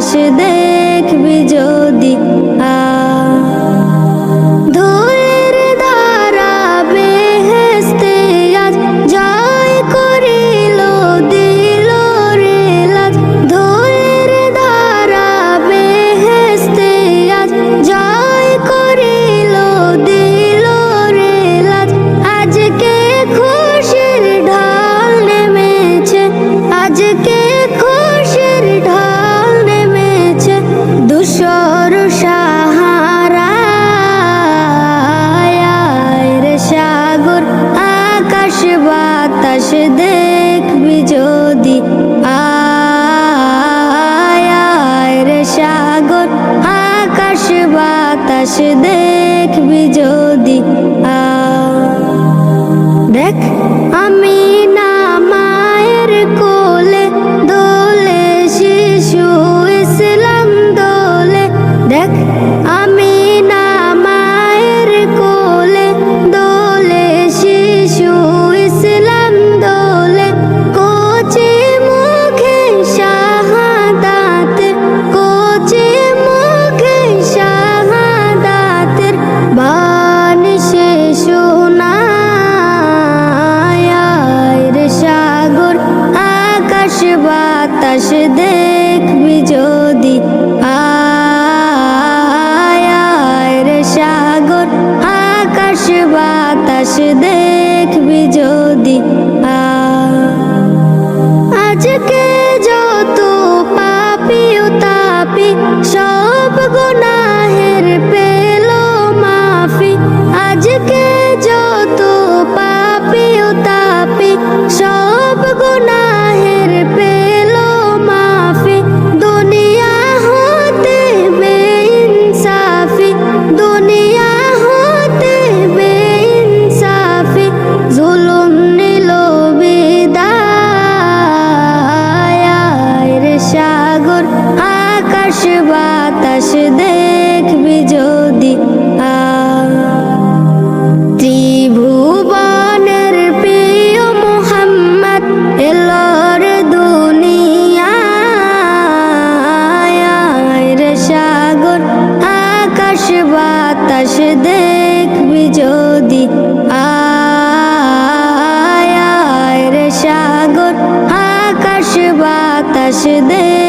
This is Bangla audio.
আকাশ দে আকাশ দেখবি যদি আয় সাগর। আকাশ বাতাস দেখবি যদি আ দেখ আকাশ দেখবি যদি আয় সাগর আকাশ বাতাস দেখ আকাশ দে